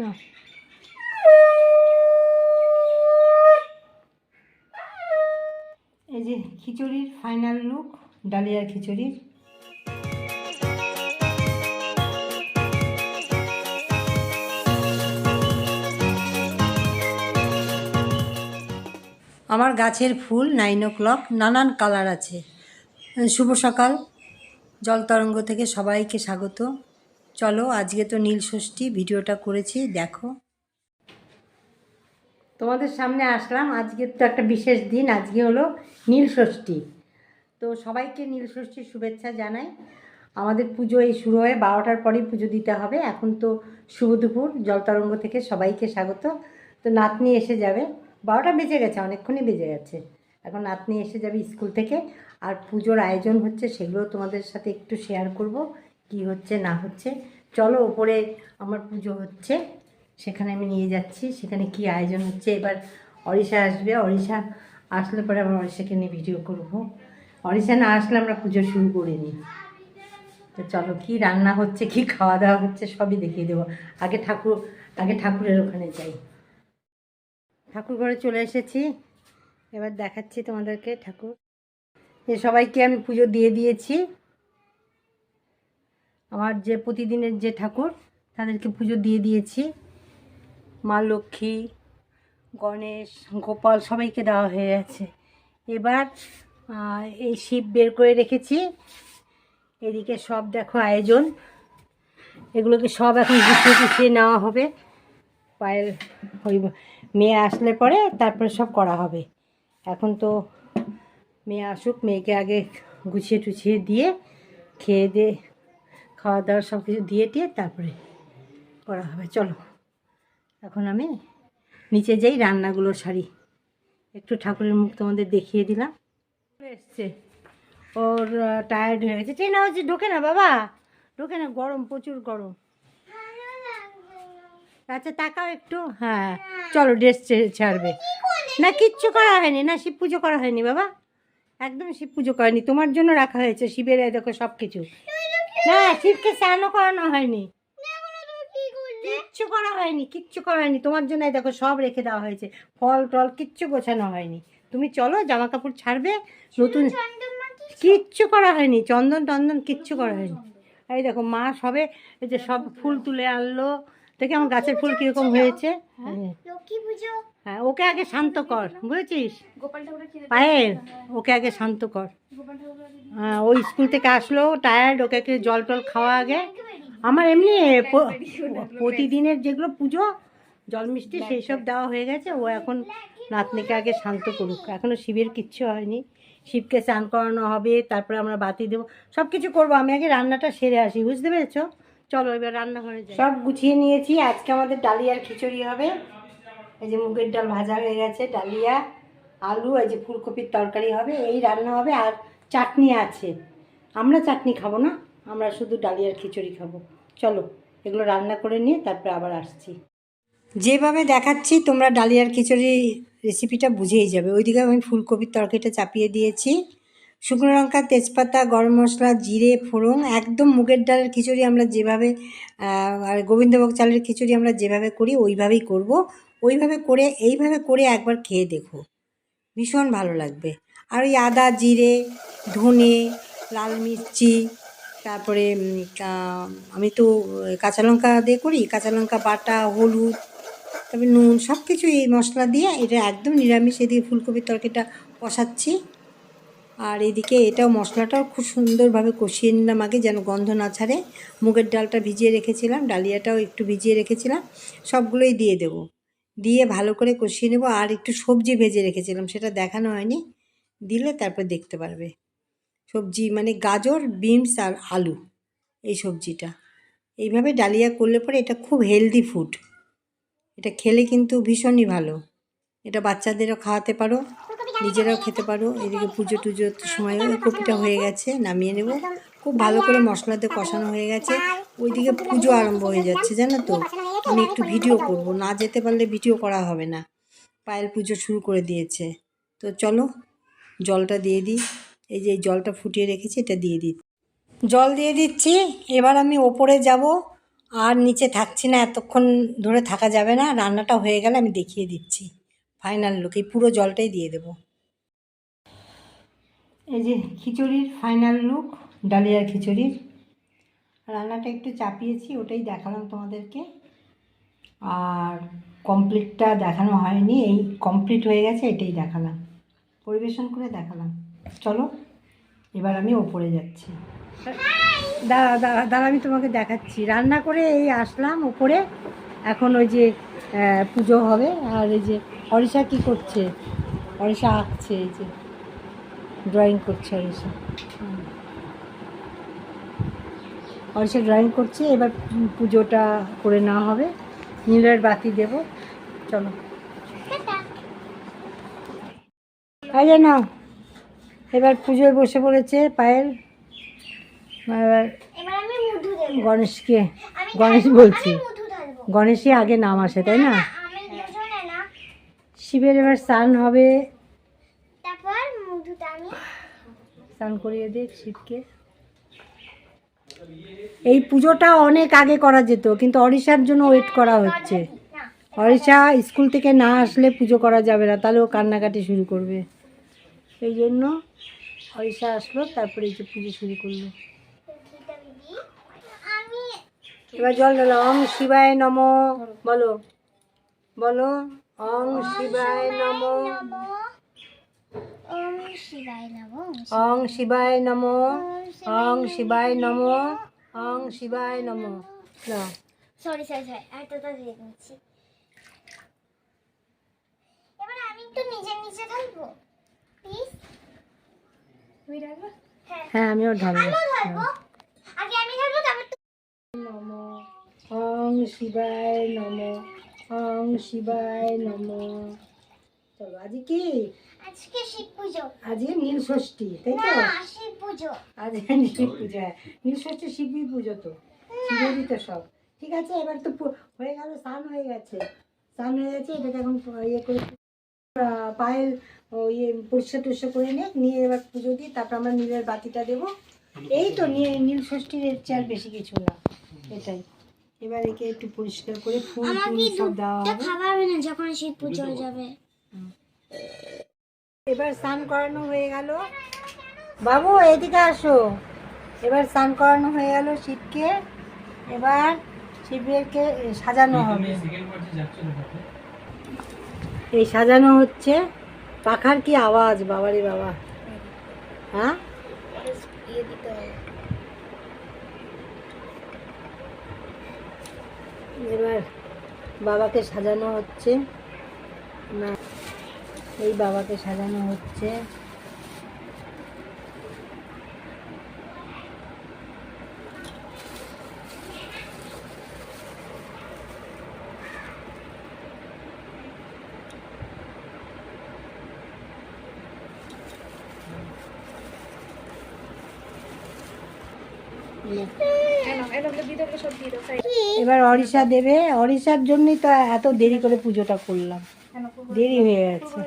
না। এই যে খিচুড়ির ফাইনাল লুক ডালিয়ার খিচুড়ির আমার গাছের ফুল নাইন ও ক্লক নানান কালার আছে। শুভ সকাল। জল তরঙ্গ থেকে সবাইকে স্বাগত। চলো, আজকে তো নীল ষষ্ঠী, ভিডিওটা করেছি, দেখো। তোমাদের সামনে আসলাম, আজকে তো একটা বিশেষ দিন, আজকে হলো নীল ষষ্ঠী। তো সবাইকে নীল ষষ্ঠীর শুভেচ্ছা জানাই। আমাদের পুজো এই শুরু হয়ে, বারোটার পরেই পুজো দিতে হবে। এখন তো শুভ দুপুর জলতরঙ্গ থেকে সবাইকে স্বাগত। তো নাতনি এসে যাবে। বারোটা বেজে গেছে, অনেকক্ষণই বেজে গেছে। এখন নাতনি এসে যাবে স্কুল থেকে। আর পুজোর আয়োজন হচ্ছে, সেগুলো তোমাদের সাথে একটু শেয়ার করব। কি হচ্ছে, না হচ্ছে। চলো ওপরে আমার পুজো হচ্ছে। সেখানে আমি নিয়ে যাচ্ছি। সেখানে কি আয়োজন হচ্ছে? এবার অরিষা আসবে। অরিষা আসলে পরে আমরা অরিষাকে নিয়ে ভিডিও করব। অরিষা না আসলে আমরা পুজো শুরু করিনি। তো চলো, কি রান্না হচ্ছে, কি খাওয়া দাওয়া হচ্ছে, সবই দেখিয়ে দেবো। আগে ঠাকুর, আগে ঠাকুরের ওখানে যাই। ঠাকুর ঘরে চলে এসেছি। এবার দেখাচ্ছি তোমাদেরকে ঠাকুর। সবাইকে আমি পুজো দিয়ে দিয়েছি। আমার যে প্রতিদিনের যে ঠাকুর, তাদেরকে পুজো দিয়ে দিয়েছি। মা লক্ষ্মী, গণেশ, গোপাল সবাইকে দেওয়া হয়ে গেছে। এবার এই শিব বের করে রেখেছি। এদিকে সব দেখো আয়োজন। এগুলোকে সব এখন গুছিয়ে গুছিয়ে নেওয়া হবে। পায়ের ওই মেয়ে আসলে পরে, তারপরে সব করা হবে। এখন তো মেয়ে আসুক, মেয়েকে আগে গুছিয়ে টুছিয়ে দিয়ে খেয়ে দিয়ে খাওয়া দাওয়া সব কিছু দিয়ে টিয়ে তারপরে করা হবে। চলো, এখন আমি নিচে যাই রান্নাগুলো সারি, একটু ঠাকুরের মুখ তোমাদের দেখিয়ে দিলাম। এসছে। ওর টায়ার্ড হয়ে গেছে। ট্রেন হচ্ছে ঢোকে না বাবা, ঢোকে না, গরম, প্রচুর গরম। আচ্ছা তাকাও একটু। হ্যাঁ চলো ড্রেস ছাড়বে। না, কিচ্ছু করা হয়নি, না, শিব পুজো করা হয়নি বাবা। একদম শিব পুজো করেনি। তোমার জন্য রাখা হয়েছে, শিবের দেখো সব কিছু না শিবকে স্নানও করানো হয়নি। কিচ্ছু করা হয়নি কিচ্ছু করা হয়নি। তোমার জন্য দেখো সব রেখে দেওয়া হয়েছে। ফল টল কিচ্ছু গোছানো হয়নি। তুমি চলো জামা কাপড় ছাড়বে নতুন কিচ্ছু করা হয়নি চন্দন টন্দন কিচ্ছু করা হয়নি। এই দেখো মা সবে এই যে সব ফুল তুলে আনলো। দেখে আমার গাছের ফুল কীরকম হয়েছে। হ্যাঁ। পুজো। হ্যাঁ ওকে আগে শান্ত কর বুঝেছিস? পায়েল ওকে আগে শান্ত কর। হ্যাঁ, ওই স্কুল থেকে আসলো টায়ার্ড ওকে একটু জল টল খাওয়া আগে। আমার এমনি প্রতিদিনের যেগুলো পুজো জল মিষ্টি সেই সব দেওয়া হয়ে গেছে। ও এখন নাতনিকে আগে শান্ত করুক। এখনও শিবের কিচ্ছু হয়নি। শিবকে স্নান করানো হবে তারপরে আমরা বাতি দেবো। সব কিছু করব। আমি আগে রান্নাটা সেরে আসি বুঝতে পেরেছ? চলো এবার রান্নাঘরে সব গুছিয়ে নিয়েছি। আজকে আমাদের ডালিয়ার খিচুড়ি হবে। এই যে মুগের ডাল ভাজা হয়ে গেছে, ডালিয়া, আলু, এই যে ফুলকপির তরকারি হবে, এই রান্না হবে। আর চাটনি আছে। আমরা চাটনি খাব না, আমরা শুধু ডালিয়ার খিচুড়ি খাব। চলো, এগুলো রান্না করে নিয়ে তারপরে আবার আসছি। যেভাবে দেখাচ্ছি, তোমরা ডালিয়ার খিচুড়ি রেসিপিটা বুঝেই যাবে। ওইদিকে আমি ফুলকপির তরকারিটা চাপিয়ে দিয়েছি। শুকনো লঙ্কা, তেজপাতা, গরম মশলা, জিরে, ফোড়ন, একদম মুগের ডালের খিচুড়ি আমরা যেভাবে আর গোবিন্দভোগ চালের খিচুড়ি আমরা যেভাবে করি, ওইভাবেই করব। ওইভাবে করে, এইভাবে করে একবার খেয়ে দেখো। ভীষণ ভালো লাগবে। আর ওই আদা, জিরে, ধনে, লাল মির্চি, তারপরে আমি তো কাঁচা লঙ্কা দিয়ে করি, কাঁচা লঙ্কা, বাটা, হলুদ, তারপরে নুন সব কিছু এই মশলা দিয়ে এটা একদম নিরামিষ এদিকে ফুলকপির তরকারিটা কষাচ্ছি। আর এদিকে এটাও মশলাটাও খুব সুন্দরভাবে কষিয়ে নিলাম আগে যেন গন্ধ না ছাড়ে। মুগের ডালটা ভিজিয়ে রেখেছিলাম, ডালিয়াটাও একটু ভিজিয়ে রেখেছিলাম, সবগুলোই দিয়ে দেবো। দিয়ে ভালো করে কষিয়ে নেব আর একটু সবজি ভেজে রেখেছিলাম, সেটা দেখানো হয়নি। দিলে তারপর দেখতে পারবে। সবজি মানে গাজর, বিনস আর আলু, এই সবজিটা। এইভাবে ডালিয়া করলে পরে এটা খুব হেলদি ফুড। এটা খেলে কিন্তু ভীষণই ভালো। এটা বাচ্চাদেরও খাওয়াতে পারো। নিজেরাও খেতে পারো। এদিকে পুজো টুজোর সময় কপিটা হয়ে গেছে, নামিয়ে নেব। খুব ভালো করে মশলা দিয়ে কষানো হয়ে গেছে। ওইদিকে পুজো আরম্ভ হয়ে যাচ্ছে, জানো তো? আমি একটু ভিডিও করব, না যেতে পারলে ভিডিও করা হবে না। পায়েল পুজো শুরু করে দিয়েছে। তো চলো, জলটা দিয়ে দিই। এই যে জলটা ফুটিয়ে রেখেছি, এটা দিয়ে দিই। জল দিয়ে দিচ্ছি, এবার আমি ওপরে যাব। আর নিচে থাকছি না, এতক্ষণ ধরে থাকা যাবে না। রান্নাটা হয়ে গেলে আমি দেখিয়ে দিচ্ছি। ফাইনাল লুক, এই পুরো জলটাই দিয়ে দেবো। এই যে খিচুড়ির ফাইনাল লুক ডালিয়ার খিচুড়ির। রান্নাটা একটু চাপিয়েছি, ওটাই দেখালাম তোমাদেরকে। আর কমপ্লিটটা দেখানো হয়নি, এই কমপ্লিট হয়ে গেছে, এটাই দেখালাম। পরিবেশন করে দেখালাম। চলো, এবার আমি ওপরে যাচ্ছি। দাঁড়া দাঁড়া দাঁড়া, আমি তোমাকে দেখাচ্ছি। রান্না করে এই আসলাম ওপরে। এখন ওই যে পুজো হবে, আর এই যে অরিষা কি করছে? অরিষা আঁকছে, এই যে। ড্রয়িং করছে অরিষা। অরিষা ড্রয়িং করছে এবার পুজোটা করে নেওয়া হবে। নীলের বাতি দেব। চলো। যে নাও। এবার পুজোয় বসে পড়েছে পায়েল। এবার এবার আমি মধু দেবো গণেশকে গণেশ বলছি। গণেশই আগে নাম আসে তাই না? না। শিবের এবার স্নান হবে তারপর মধুটা আমি স্নান করিয়ে দেখ শিবকে এই পুজোটা অনেক আগে করা যেত, কিন্তু অরিষার জন্য ওয়েট করা হচ্ছে। না অরিষা স্কুল থেকে না আসলে পুজো করা যাবে না, তাহলে ও কান্নাকাটি শুরু করবে। এই জন্য অরিষা আসলো, তারপরে এই যে পুজো শুরু করল। এবার জল ঢালো ওং শিবায় নম, বলো। বলো অং শিবায় নম। ওম শিবায় নমো। ওং শিবায় নম। ওং শিবায় নম। সরি সরি সরি আরেকটা দিয়ে নিচ্ছি এবার আমি একটু নিজে নিজে ঢালবো। প্লিজ তুমি ঢালবো? হ্যাঁ। হ্যাঁ আমিও ঢালবো। আমিও ঢালবো। আগে আমি ঢালবো তারপর নম। ওং শিবায় নম। ওং শিবায় নম। চলো আজ কি? আজকে শিব পুজো। আজকে নীল ষষ্ঠী তাই তো? না শিব পুজো। আজ শিব পূজা নীল ষষ্ঠী শিবই পুজো তো। শিবেরই তো সব। ঠিক আছে এবার তো হয়ে গেল স্নান হয়ে গেছে। স্নান হয়ে গেছে এটাকে এখন ইয়ে করে পায়ের ইয়ে পরিষ্কার টরিষ্কার করে নিয়ে নিয়ে এবার পুজো দিই তারপর আমরা নীলের বাতিটা দেবো। এই তো নিয়ে নীল ষষ্ঠীর এর চেয়ে আর বেশি কিছু না এটাই। এবার একে একটু পরিষ্কার করে ফুল টুল সব দেওয়া হবে। খাবার হবে না যখন শিব পুজো হয়ে যাবে। এবার স্নান করানো হয়ে গেল। বাবু এদিকে আসো। এবার স্নান করানো হয়ে গেল শিবকে। এবার শিবকে সাজানো হবে। এই সাজানো হচ্ছে। পাখার কি আওয়াজ বাবারে বাবা? হ্যাঁ? এবার বাবাকে সাজানো হচ্ছে। এই বাবাকে সাজানো হচ্ছে। এবার অরিষা দেবে। অরিষার জন্যই তো এত দেরি করে পুজোটা করলাম। দেরি হয়ে গেছে।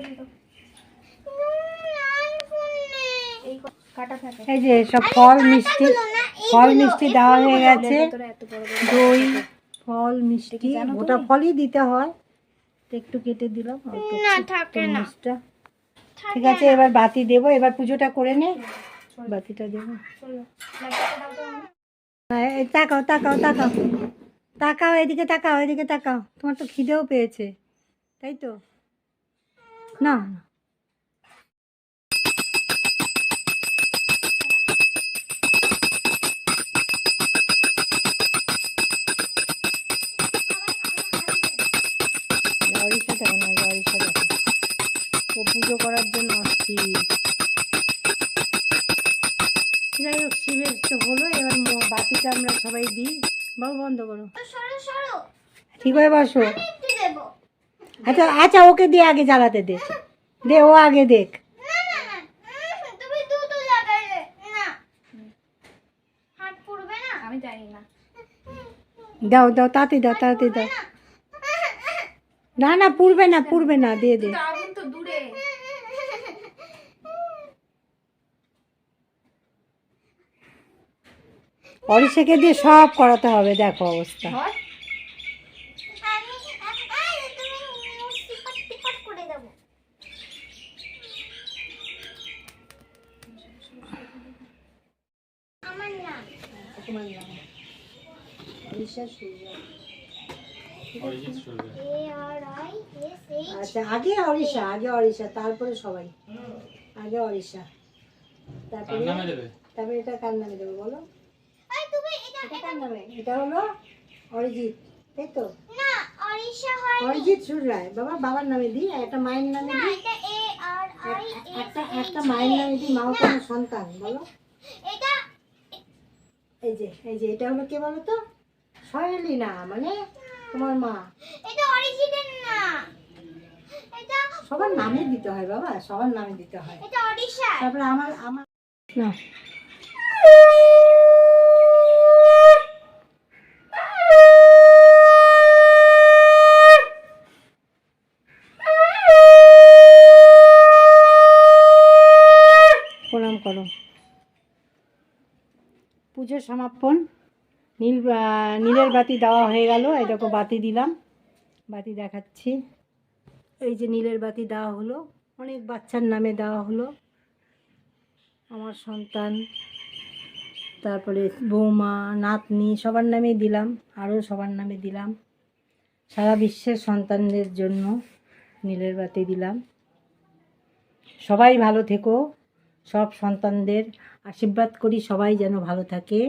এই যে সব ফল মিষ্টি ফল মিষ্টি দেওয়া হয়ে গেছে। দই ফল মিষ্টি গোটা ফলই দিতে হয়। একটু কেটে দিলাম মিষ্টিটা। ঠিক আছে এবার বাতি দেবো এবার পুজোটা করে নে। বাতিটা দেবো। হ্যাঁ, এই তাকাও তাকাও তাকাও। তাকাও এদিকে তাকাও এদিকে তাকাও। তোমার তো খিদেও পেয়েছে তাই তো? না না। ও পুজো করার জন্য অস্থির যাই হোক শিবের তো হলো এবার বাতিটা আমরা সবাই দিই। বাবু বন্ধ করো। সরো সরো। ঠিক হয়ে বসো? আচ্ছা আচ্ছা ওকে দিয়ে আগে জ্বালাতে দে। দে ও আগে দেখ। না না না। উম, তুমি দুটো লাগাইলে না। হাত পুড়বে না? আমি জানি না। দাও দাও তাতে দাও তাতে দাও। না? না পুড়বে না পুড়বে না দিয়ে দে আগুন তো দূরে অরিষাকে দিয়ে সব করাতে হবে দেখো অবস্থা। ধর আমি আরে তুমি টিপট টিপট করে দেব আমার না A R I S H আচ্ছা আগে অরিষা আগে অরিষা তারপরে সবাই। আগে অরিষা। তারপরে তারপরে এটা কার নামে দেবো বলো? কার নামে? এটা হলো অরিজিৎ তাই তো? না অরিশা হয় অরিজিৎ সুর রায় বাবা বাবার নামে দিই একটা মায়ের নামে না দিই এটা এ আর আই একটা একটা মায়ের নামে দিই মাও তো সন্তান বলো। এটা এই যে এই যে এটা হলো কে বলো তো সহেলি না মানে তোমার মা। এটা অরিজিনাল না। এটা সবার নামে দিতে হয় বাবা সবার নামে দিতে হয়। এটা অরিশা তারপরে আমার আমার না। পুজোর সমাপন। নীল নীলের বাতি দেওয়া হয়ে গেল। এই বাতি দিলাম। বাতি দেখাচ্ছি। এই যে নীলের বাতি দেওয়া হলো। অনেক বাচ্চার নামে দেওয়া হলো। আমার সন্তান, তারপরে বৌমা, নাতনি, সবার নামেই দিলাম। আরও সবার নামে দিলাম। সারা বিশ্বের সন্তানদের জন্য নীলের বাতি দিলাম। সবাই ভালো থেকো। সব সন্তানদের আশীর্বাদ করি, সবাই যেন ভালো থাকে।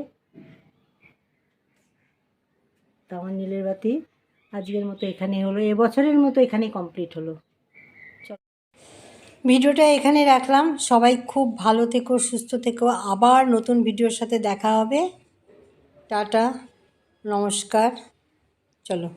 তো আমার নীলের বাতি আজকের মতো এখানে হলো, এবছরের মতো এখানে কমপ্লিট হলো। ভিডিওটা এখানে রাখলাম। সবাই খুব ভালো থেকো, সুস্থ থেকো। আবার নতুন ভিডিওর সাথে দেখা হবে। টাটা, নমস্কার। চলো।